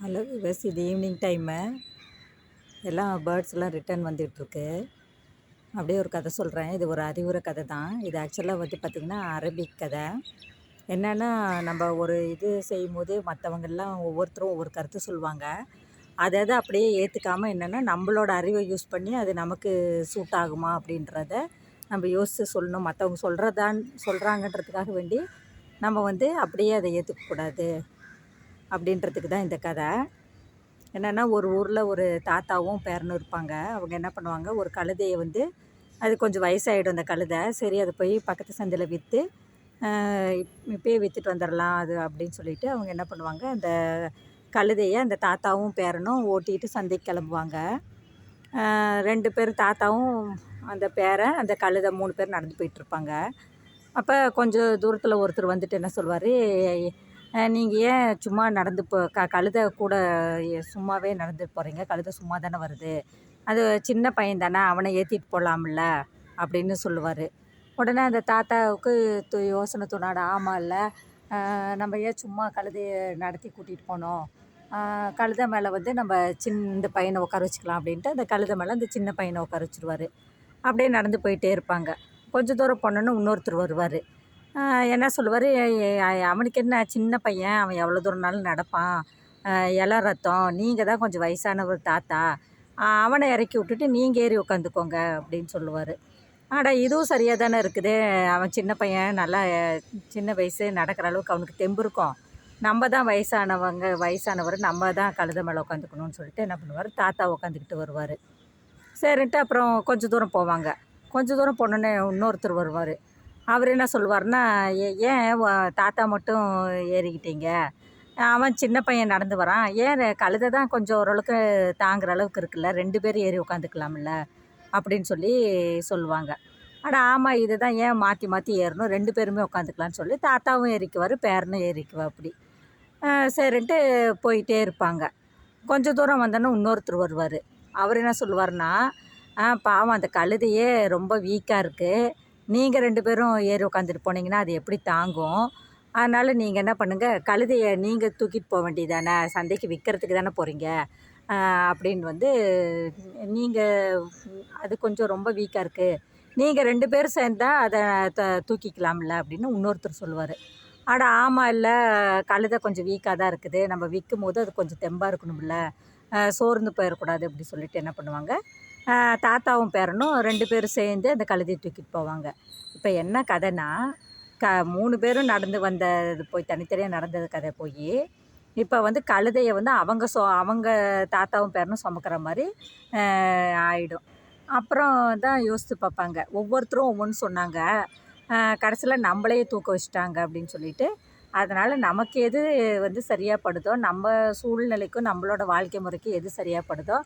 Hello விவஸ் இது evening time எல்லாம் பேர்ட்ஸ்லாம் return வந்துகிட்ருக்கு. அப்படியே ஒரு கதை சொல்கிறேன் இது ஒரு அறிவுரை கதை தான். இது ஆக்சுவலாக வந்து பார்த்திங்கன்னா அரபிக் கதை. என்னென்னா நம்ம ஒரு இது செய்யும்போது மற்றவங்கெல்லாம் ஒவ்வொருத்தரும் ஒவ்வொரு கருத்து சொல்லுவாங்க. அதை அதை அப்படியே ஏற்றுக்காமல் என்னென்னா நம்மளோட அறிவை யூஸ் பண்ணி அது நமக்கு சூட் ஆகுமா அப்படின்றத நம்ம யோசித்து சொல்லணும். மற்றவங்க சொல்கிறதான் சொல்கிறாங்கன்றதுக்காக வேண்டி நம்ம வந்து அப்படியே அதை ஏற்றுக்கக்கூடாது அப்படின்றதுக்கு தான் இந்த கதை. என்னென்னா ஒரு ஊரில் ஒரு தாத்தாவும் பேரனும் இருப்பாங்க. அவங்க என்ன பண்ணுவாங்க? ஒரு கழுதையை வந்து அது கொஞ்சம் வயசாகிடும் அந்த கழுதை. சரி அதை போய் பக்கத்து சந்தையில் விற்று இப்போயே விற்றுட்டு வந்துடலாம் அது அப்படின்னு சொல்லிட்டு அவங்க என்ன பண்ணுவாங்க? அந்த கழுதையை அந்த தாத்தாவும் பேரனும் ஓட்டிகிட்டு சந்தைக்கு கிளம்புவாங்க. ரெண்டு பேர் தாத்தாவும் அந்த பேரன் அந்த கழுதை மூணு பேர் நடந்து போயிட்டுருப்பாங்க அப்போ கொஞ்சம் தூரத்தில் ஒருத்தர் வந்துட்டு என்ன சொல்வார்? நீங்கள் ஏன் சும்மா நடந்து போ க கழுதை கூட சும்மாவே நடந்து போகிறீங்க கழுதை சும்மா தானே வருது. அது சின்ன பையன் தானே அவனை ஏற்றிட்டு போகலாம்ல அப்படின்னு சொல்லுவார். உடனே அந்த தாத்தாவுக்கு து யோசனை தோணாட ஆமாம் இல்லை. நம்ம ஏன் சும்மா கழுதையை நடத்தி கூட்டிகிட்டு போனோம்? கழுதை மேலே வந்து நம்ம சின்ன இந்த பையனை உட்கார வச்சுக்கலாம் அப்படின்ட்டு அந்த கழுதை மேலே அந்த சின்ன பையனை உட்கார வச்சுருவார். அப்படியே நடந்து போயிட்டே இருப்பாங்க. கொஞ்சம் தூரம் போனோன்னு இன்னொருத்தர் வருவார். என்ன சொல்லுவார்? அவனுக்கு என்ன சின்ன பையன் அவன் எவ்வளோ தூரம்னாலும் நடப்பான். இள ரத்தம் நீங்கள் தான் கொஞ்சம் வயசானவர் தாத்தா. அவனை இறக்கி விட்டுட்டு நீங்கள் ஏறி உட்காந்துக்கோங்க அப்படின்னு சொல்லுவார். ஆனால் இதுவும் சரியாக தானே இருக்குது. அவன் சின்ன பையன் நல்லா சின்ன வயசு நடக்கிற அளவுக்கு அவனுக்கு தெம்பு இருக்கும். நம்ம தான் வயசானவங்க வயசானவர் நம்ம தான் கழுத மேலே உட்காந்துக்கணும்னு சொல்லிட்டு என்ன பண்ணுவார்? தாத்தா உட்காந்துக்கிட்டு வருவார். சரின்ட்டு அப்புறம் கொஞ்சம் தூரம் போவாங்க. கொஞ்சம் தூரம் போனோன்னே இன்னொருத்தர் வருவார். அவர் என்ன சொல்லுவார்னா ஏன் தாத்தா மட்டும் ஏறிக்கிட்டீங்க? அவன் சின்ன பையன் நடந்து வரான். ஏன் கழுதை தான் கொஞ்சம் ஓரளவுக்கு தாங்குற அளவுக்கு இருக்குல்ல? ரெண்டு பேரும் ஏறி உட்காந்துக்கலாம்ல அப்படின்னு சொல்லி சொல்லுவாங்க. ஆனால் ஆமாம் இது தான் ஏன் மாற்றி மாற்றி ஏறணும்? ரெண்டு பேருமே உட்காந்துக்கலான்னு சொல்லி தாத்தாவும் ஏறிக்குவார் பேரனும் ஏறிக்குவா அப்படி. சரின்ட்டு போயிட்டே இருப்பாங்க. கொஞ்சம் தூரம் வந்தோன்னே இன்னொருத்தர் வருவார். அவர் என்ன சொல்லுவார்னா பாவம் அந்த கழுதையே ரொம்ப வீக்காக இருக்குது நீங்கள் ரெண்டு பேரும் ஏறி உட்காந்துட்டு போனீங்கன்னா அது எப்படி தாங்கும்? அதனால் நீங்கள் என்ன பண்ணுங்கள் கழுதையை நீங்கள் தூக்கிட்டு போக வேண்டியதானே சந்தைக்கு விற்கிறதுக்கு தானே போகிறீங்க அப்படின்னு வந்து நீங்கள் அது கொஞ்சம் ரொம்ப வீக்காக இருக்குது நீங்கள் ரெண்டு பேரும் சேர்ந்தால் அதை த தூக்கிக்கலாம்ல அப்படின்னு இன்னொருத்தர் சொல்லுவார். ஆனால் ஆமாம் இல்லை கழுதை கொஞ்சம் வீக்காக தான் இருக்குது. நம்ம விற்கும் போது அது கொஞ்சம் தெம்பாக இருக்கணும்ல. சோர்ந்து போயிடக்கூடாது அப்படி சொல்லிட்டு என்ன பண்ணுவாங்க தாத்தாவும் பேரனும் ரெண்டு பேரும் சேர்ந்து அந்த கழுதையை தூக்கிட்டு போவாங்க. இப்போ என்ன கதைனா க மூணு பேரும் நடந்து வந்த இது போய் தனித்தனியாக நடந்தது கதை போய் இப்போ வந்து கழுதையை வந்து அவங்க சொ அவங்க தாத்தாவும் பேரனும் சுமக்கிற மாதிரி ஆகிடும் அப்புறம் தான் யோசித்து பார்ப்பாங்க. ஒவ்வொருத்தரும் ஒவ்வொன்று சொன்னாங்க. கடைசியில் நம்மளே தூக்க வச்சுட்டாங்க அப்படின்னு சொல்லிட்டு அதனால் நமக்கு எது வந்து சரியாக படுதோ நம்ம சூழ்நிலைக்கும் நம்மளோட வாழ்க்கை முறைக்கு எது சரியாக படுதோ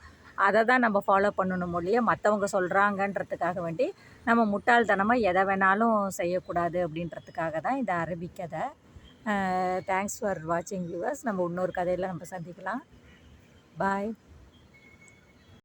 அதை தான் நம்ம ஃபாலோ பண்ணணும் மொழிய மற்றவங்க சொல்கிறாங்கன்றதுக்காக வேண்டி நம்ம முட்டாள்தனமாக எதை வேணாலும் செய்யக்கூடாது அப்படின்றதுக்காக தான் இந்த அரபிக்கதை தேங்க்ஸ் ஃபார் வாட்சிங் வியூவர்ஸ் நம்ம இன்னொரு கதையில் நம்ம சந்திக்கலாம். பாய்